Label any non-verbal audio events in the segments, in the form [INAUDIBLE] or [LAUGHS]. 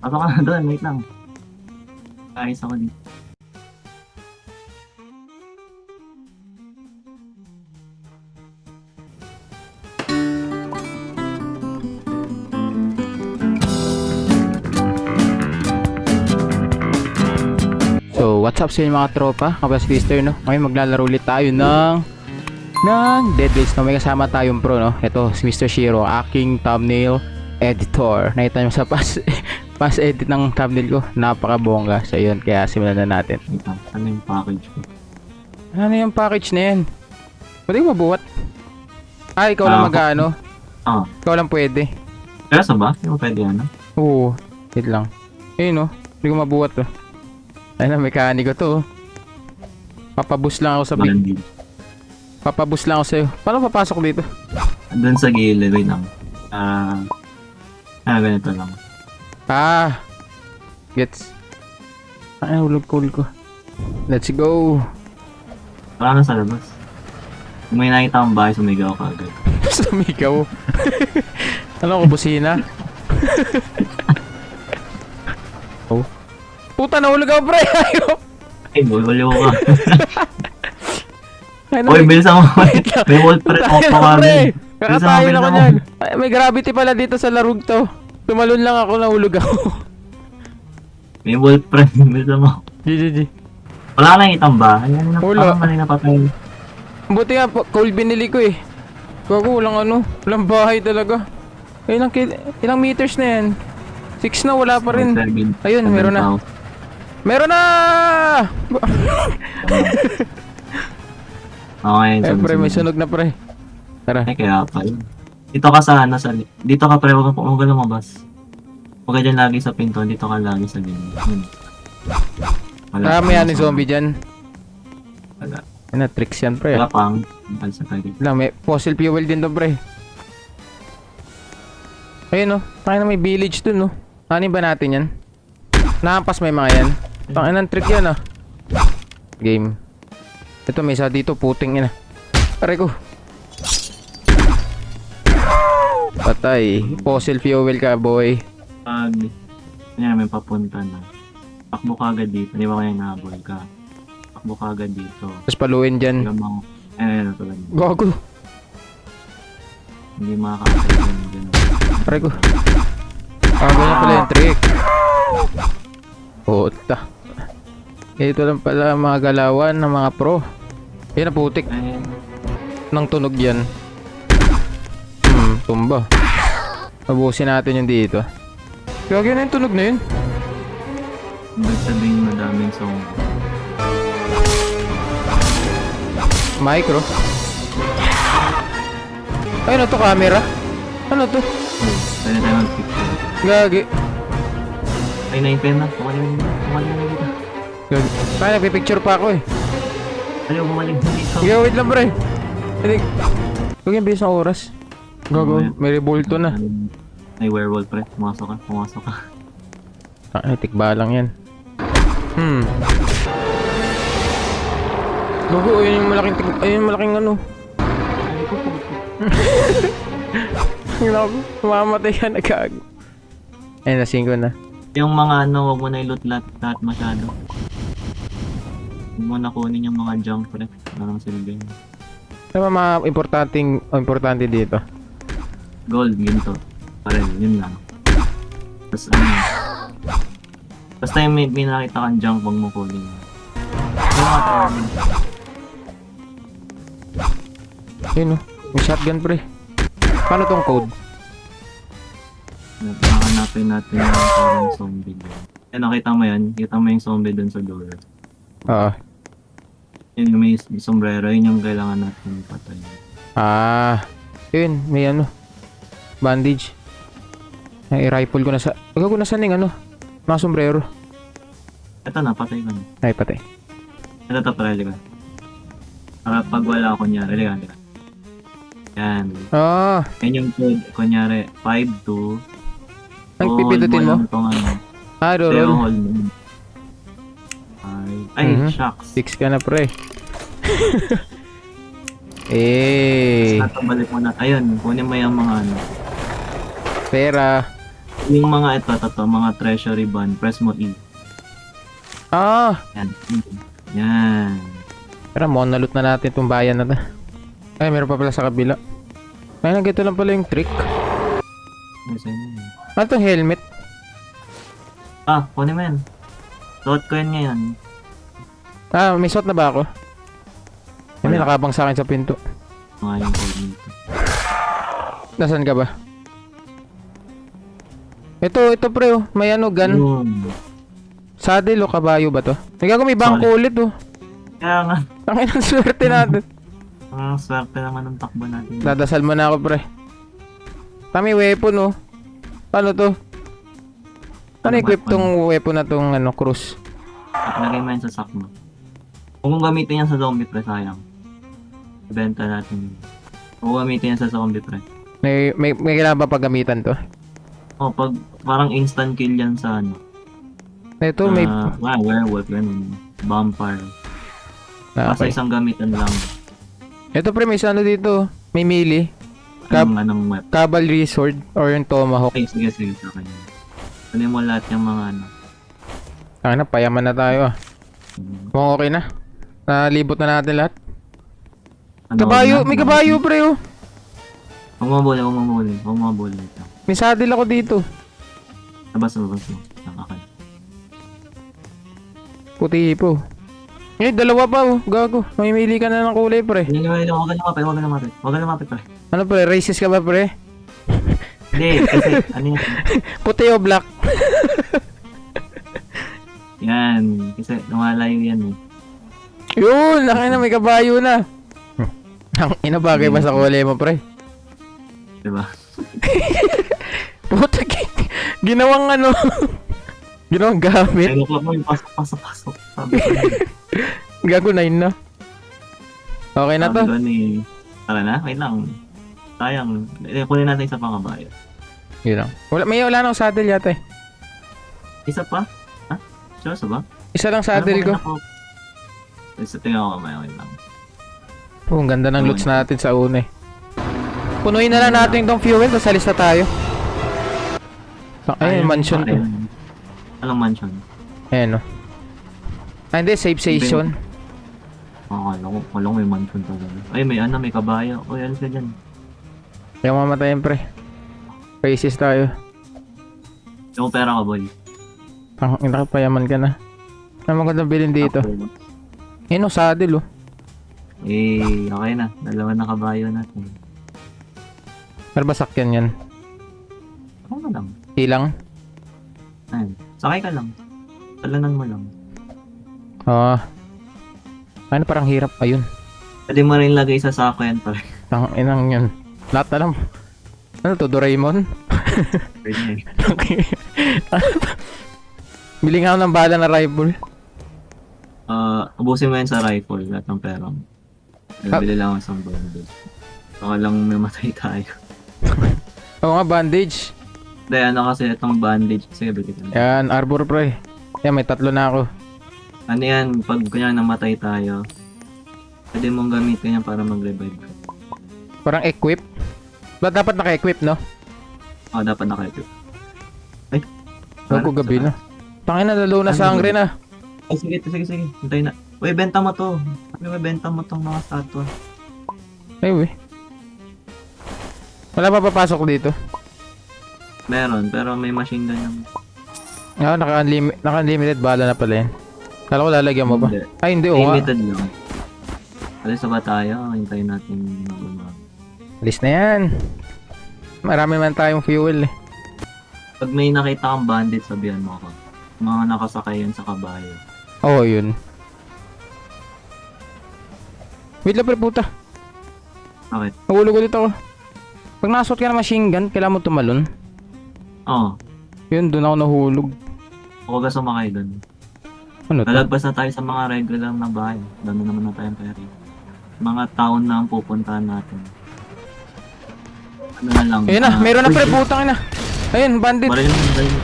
Pasok ka na [LAUGHS] doon, wait lang. Ayos ako dito. So, what's up sa inyo mga tropa? Kabas Twister, no? Ngayon maglalaro ulit tayo ng ng Dead Race, no? May kasama tayong pro, no? Ito, si Mr. Shiro, aking thumbnail editor. Nakita nyo sa pas, [LAUGHS] pas edit ng thumbnail ko. Napakabongga. So, yun. Kaya simulan na natin. Ano yung package ko? Ano yung package na yan? Pwede ko mabuhat? Ah, ikaw lang Ah, mag-ano? Ah, Ikaw lang pwede. kaya sa ba? Yung pwede ano? Oo. Wait lang. Ayun, no? Hindi ko mabuhat, to. Ayun na, mekaniko to, oh. Papabus lang ako sa big. Papabus lang ako sa'yo. Paano papasok dito? Doon sa gilid, wait lang. Ah, ah, ganito lang. Ah! Gets. Ay, hulog ko, hulog ko. Let's go! Wala na sa labas. May nakita akong bahay, sumigaw ka agad. [LAUGHS] Sumigaw. [LAUGHS] ano ko, busina? [LAUGHS] oh. Puta, nahulog ako, pre! Ayaw! Ay, bulbulo ka. Ay, Uy. Wait lang. may wall pre. Tayo Opo na, ka pre! agad. Kakatayo Bilisan lang mo, ako niyan. Ay, may gravity pala dito sa larug to. Tumalon lang ako, nahulog ako. May pre. Bilisan mo. GGG. Wala ka nakitang bahay. Ano na, Wala. parang mali na patay. Buti nga, pa- cold binili ko eh. Gago, walang ano, walang bahay talaga. Ilang, kil- ilang meters na yan? Six na, wala pa rin. Seven- Ayun, seven meron na. thousand. Meron na! [LAUGHS] Okay, Eh, sunod, pre, may sunog na pre. Tara. Ay, kaya pa yun. Dito ka sa ano, sa, dito ka pre, huwag ka huwag ka lumabas. Huwag ka dyan lagi sa pinto, dito ka lagi sa gilid. Yun. Wala pang- ano zombie dyan. Wala. Ano, tricks yan pre. Wala pang, wala sa kagit. Lang, may fossil fuel din doon pre. Ayun no, tayo na may village dun no. Ano ba natin yan? Nahampas may mga yan. Tangin ng trick yan ah. Game. Ito may isa dito, puting ina. Aray ko. Patay. Fossil fuel ka boy. Pag, kanya may papunta na. Takbo ka agad dito, di ba kaya nahabol ka? Takbo ka agad dito. Tapos paluin dyan. Mga, eh, ano tulad. Gago. Hindi makakasal yun. Ganun. Aray ko. Ah, ganyan pala yung trick. Puta. Ito lang pala mga galawan ng mga pro. Yan na putik. Eh, Nang tunog yan. Hmm, tumba. Abusin natin yung dito. Gagawin na yung tunog na yun. ibig sabihin madaming song. Micro. Ay, ano to camera? Ano to? Pwede tayo mag-picture. Gagi. Ay, naipin na. Pumaling na. Dito. Gagi. Kaya nagpipicture pa ako eh. Ayaw, pumaling na dito. Wait lang pre. Hindi. Huwag yung bilis ng oras. Gago, may revolto na. Ay, werewolf pre. Pumasok ka. Pumasok ka. Ay, tikba lang yan. Hmm. Gago, ayun yung malaking tik... Ayun yung malaking ano. Ay, ko po. Gago, mamamatay ka na gago. Ayun, lasing ko na. Yung mga ano, wag mo na i-loot lahat, lahat masyado. Huwag mo na kunin yung mga junk pre. Ano nang silbi. Ano ba mga importanteng, oh, importante dito? Gold, ginto. Parel, yun lang. Tapos ano. Basta yung may, may nakita kang junk, wag mo kunin. Yung mga tawag Ayun oh, may shotgun pre. Paano tong code? Nakahanapin natin yung parang zombie doon. Eh, nakita mo yan? Kita mo yung zombie doon sa door. Oo. Yun yung may sombrero, yun yung kailangan natin patay. Ah, yun, may ano. Bandage. Ay, rifle ko na sa... Gago na saan yung ano? Mga sombrero. Ito na, patay ka na. Ay, patay. Ito to, pala, ka. Para pag wala, kunyari, liga, liga. Yan. Ah, Yan yung code, kunyari, 5, 2. Ang pipindutin mo? Itong ano, ah, roll. hold mo. Ay, ay Mhm. shucks. Six ka na pre. [LAUGHS] eh, Basta balik mo na. Ayun, kunin mo yung mga ano. pera. Yung mga ito, ito, mga treasury bond, press mo E. Ah, Yan. Yan. tara, monalot na natin itong bayan na to. Ay, meron pa pala sa kabila. Ay, nagito lang pala yung trick. Ano itong helmet? Ah, kunin mo yan. Suot ko yan ngayon. Ah, may suot na ba ako? Ay, may Wala. nakabang sa akin sa pinto. Mga yung. Nasaan ka ba? Ito, ito pre oh. May ano, gun. Yun. Saddle o kabayo ba to? Nagago may bangko ulit oh. Kaya nga, Ang inang swerte [LAUGHS] natin. ang swerte naman ng takbo natin. Dadasal mo na ako pre. Kami weapon oh. Ano to? Ano equip tong weapon na tong ano, cruise? Lagay mo yan sa sack mo. Gamitin yan sa zombie pre, sayang. Ibenta natin. yun. Kung gamitin yan sa zombie pre. May, may, may kailangan ba paggamitan to? Oh, pag parang instant kill yan sa ano. Ito may... Ah, ah, werewolf, ganun. Vampire. Ah, Basta okay. isang gamitan lang. Ito pre, may ano dito. May melee. Kab- Anong, anong. Cavalry sword or yung tomahawk. Okay, sige, sige, sa akin. Kunin mo lahat yung mga ano. Ang na, payaman na tayo ah. mm, Mukhang okay na. Nalibot na natin lahat. ano, Kabayo, na, may wag kabayo pre oh. Huwag mabuli, huwag mabuli. Huwag mo mabuli. May saddle ako dito. Labas mo, labas mo. Nakakal. Puti po. Eh, dalawa pa oh. Gago. Mamimili ka na ng kulay pre. Hindi, hindi, huwag ka lumapit, huwag ka lumapit. Huwag ka lumapit, pre. Ano pre, racist ka ba pre? Hindi, kasi, [LAUGHS] ano yan? Puti o black? [LAUGHS] Yan, kasi lumalayo yan eh. Yun, laki na may kabayo na. Ang ina bagay ba sa kulay mo pre? Diba? [LAUGHS] Puta, gi- ginawang ano. [LAUGHS] ginawang gamit. Naklap mo yung pasok, pasok, pasok. Sabi ko na. [LAUGHS] Gago na na. Okay na to. Sabi ko ni... Tara na, wait lang. Sayang. Eh, kunin natin isa pang kabayo. Yun lang. Wala, may wala nang saddle yata eh. Isa pa? Ha? Seryoso ba? Isa lang saddle ko. Ano Isa tingnan ko mamaya, wait lang. Oh, ang ganda ng loots natin sa una eh. Punuin na lang natin tong fuel, tapos alis na tayo. Ay, Ayun, mansion to. Anong mansion? Ayan oh. Ah, hindi, safe station. Oh, alam ko, alam ko may mansion talaga. Ay, may ano, may kabayo. Uy, alis ka dyan. Kaya mamatayin pre. Racist tayo. Yung pera ka, boy. Ang nakapayaman ka na. Ano magandang bilhin dito? Ako. Yun oh, saddle oh. Eh, okay na. Dalawa na kabayo natin. Pero ba sakyan yan? Ako na lang. Ilang? Ayun. Sakay ka lang. Talanan mo lang. Ah. ano parang hirap. Ayun. Pwede mo rin lagay sa sako yan, pare. Tang inang yun. Lahat na lang. Ano to, Doraemon? Pwede [LAUGHS] okay. Bili nga ako ng bala na rifle. Ah, ubusin mo yan sa rifle, lahat ng pera mo. Bili lang ako isang bundle. Baka lang mamatay tayo. [LAUGHS] Oo nga, bandage. Dahil ano kasi itong bandage, sige bigyan ko. Yan, arbor pre. Yan, may tatlo na ako. Ano yan, pag kanya namatay tayo, pwede mong gamitin yan para mag-revive ka. Parang equip. Ba, dapat naka-equip, no? Oh, dapat naka-equip. Ay, Bago gabi na. Tangin na, lalo na Ano sa hungry na. Ay, sige, sige, sige. Hintay na. Uy, benta mo to. Uy, benta mo tong mga statue. Ay, we. Wala pa papasok dito. Meron, pero may machine gun yung... Ah, naka-unlimited, naka-unlimited bala na pala yan. Kala ko lalagyan mo ba? Hindi. Ay, hindi, nga. Limited lang. Alis na ba tayo? Hintayin natin mag Alis na yan. Marami man tayong fuel eh. Pag may nakita kang bandit, sabihan mo ako. Mga nakasakay yan sa kabayo. Oo, yun. Wait lang, pre, puta. Bakit? Nahulog ulit ako. Pag nasot ka na machine gun, kailangan mo tumalon. Oo. Oh, Yun, doon ako nahulog. huwag ka sumakay dun. Ano to? Lalagpas na tayo sa mga regular na bahay. Dami naman na tayong pera. Mga town na ang pupuntahan natin. Ano na lang. Ayun na, ah, meron na pre, putang ina. Ayun, bandit. Baril mo, baril mo.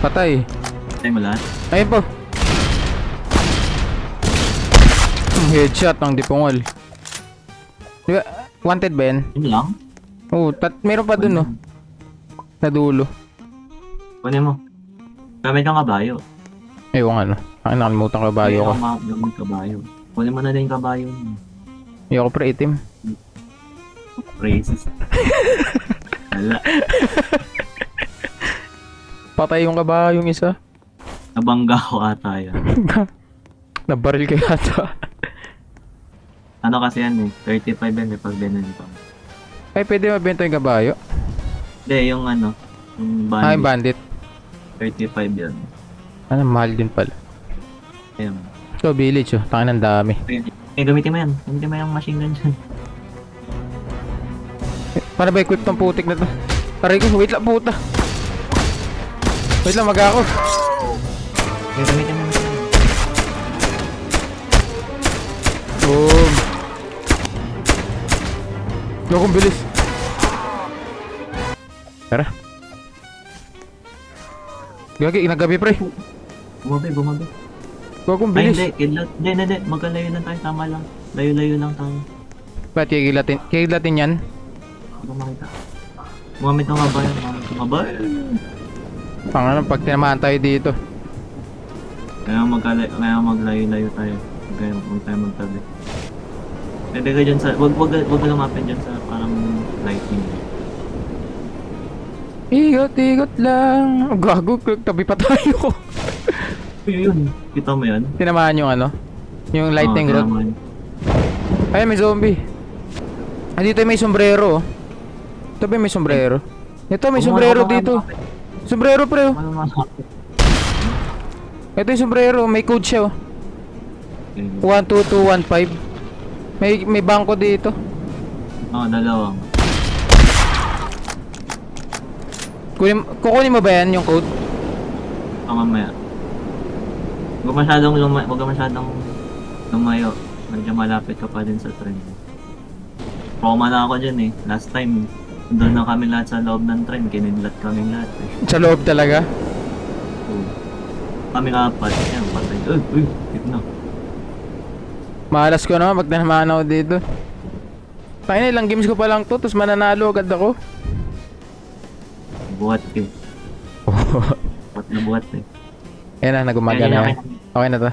Patay. Tayo mo lahat. Ayun po. Hmm, Headshot ng dipongol. Di ba, wanted ba yan? Yun lang. Oo, tat meron pa dun, no? Sa dulo. Kunin mo. Gamit yung kabayo. Ayun ano. Ang nakalimutan ko bayo ko. Gamit kabayo. Kunin mo na din yung kabayo. mo. Ayoko pre itim. Racist. [LAUGHS] Wala. Patay yung kabayo yung isa. Nabangga ko ata yan. [LAUGHS] Nabaril kayo ata. Ano kasi yan eh. 35 yan may pagbenta. Ay, pwede mabenta yung kabayo. Hindi, yung ano. Yung Ah, yung bandit. bandit. 35 yan. Ano, mahal din pala. Ayun. So, village oh. Tangin ng dami. Eh, gamitin mo yan. Gamitin mo yung machine gun dyan. Eh, Para ba equip tong putik na to? Taray ko, wait lang puta. Wait lang, mag ako. Eh, gamitin mo yung machine gun. Boom. Lokong bilis. Tara. Gagi, nagabi pre. Bumabi, bumabi. Gagong Ay, bilis. hindi. Kidlat. Hindi, hindi, hindi. Magkalayo lang tayo. Tama lang. Layo-layo lang tayo. Ba't kikilatin? Kikilatin yan? Hindi ko makita. Gumamit ng kabayo. Gumamit ng kabayo. Pang ano, pag tinamaan tayo dito. Kaya magkalayo, kaya maglayo-layo tayo. Kaya huwag tayo magtabi. Pwede ka dyan sa, wag, wag, wag ka lumapit dyan sa parang lightning. Igot, igot lang. Gago, tabi pa tayo. Yun. Kita mo yan? tinamaan yung ano? Yung lightning rod. tinamaan. Ay, may zombie. Ah, dito may sombrero. oh. Ito ba may sombrero? Ito, may sombrero dito. Sombrero, pre. oh. Ano? Ito yung sombrero. May code siya, oh. 12215. May, may bangko dito. Oo, dalawang. Kunin, kukunin mo ba yan yung code? Oo, mamaya. Huwag masyadong luma, huwag masyadong lumayo. Medyo malapit ka pa din sa train. Trauma na ako dyan eh. Last time, doon na kami lahat sa loob ng train. Kinidlat kami lahat eh. Sa loob talaga. Oo. Kami apat. Yan, patay. Uy, uy, hit na. Malas ko naman pag nahamaan ako dito. Tayo na, ilang games ko pa lang to, tapos mananalo agad ako. Buhat eh. Buhat na buhat eh. Ayan na, nagumaga Kaya na yan. Okay na to.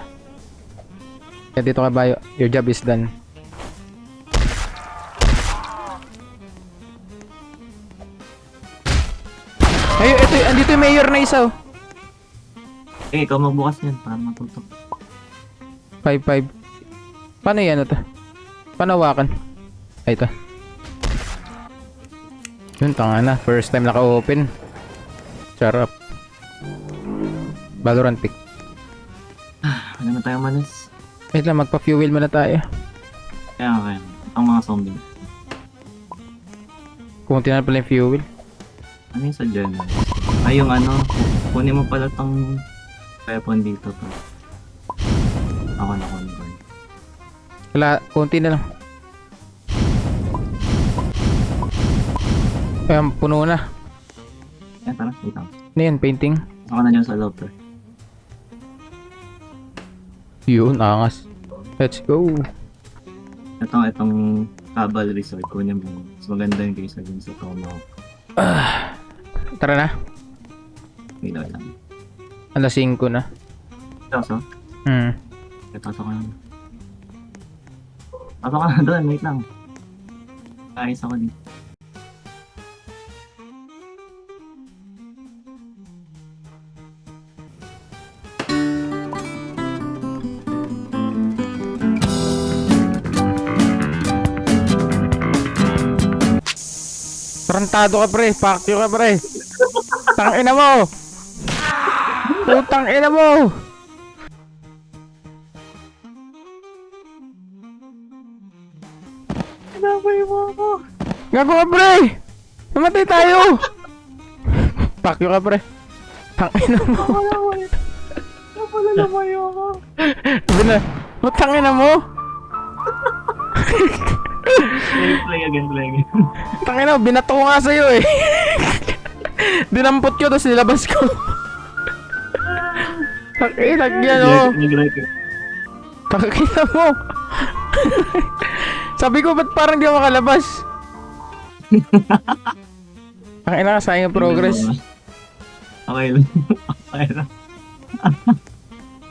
Kaya dito ka bayo. Your job is done. Ay, ito, andito yung mayor na isa oh. Eh, ikaw magbukas yan para matutok. 5-5. Paano yan ito? Paano hawakan? Ay, ito. Yun, tanga na. First time naka-open. Sarap. Valorant pick. Ano na tayo malis? Wait lang, magpa-fuel muna tayo. Kaya kaya. Ang mga zombie. Kumunti na pala yung fuel. Ano yung sa journal? Ay, yung ano, kunin mo pala tong weapon dito to. Ako na convert. Wala, konti na lang. Ayan, puno na. Kaya tara, wait lang. Ano yan, painting? Ako na dyan sa loob to. Yun, angas. Let's go. Itong, itong cavalry sword, kunin mo. Mas maganda yung kaysa dun sa tomahawk. Tara na. Wait lang. Alas 5 na. Ito, so? Hmm. Eh, pasok ka na. Pasok ka na doon, wait lang. Kaayos ako dito. Tarantado ka pre, pakyo ka pre. Tang ina mo. Putang ina mo. Kinabay mo ako! Gago ka pre. Namatay tayo. pakyo ka pre. Tang ina mo. Napala lumayo ako! Sabi na. Putang ina mo. [LAUGHS] Play, play again, play again. Tang ina, binato ko nga sa'yo eh. Dinampot ko tapos nilabas ko. Tang ina, yan oh. Nag-like eh. Pakita mo. Sabi ko, ba't parang di ako makalabas? Ang ina ka sayang ang progress. Okay lang. [LAUGHS] okay lang.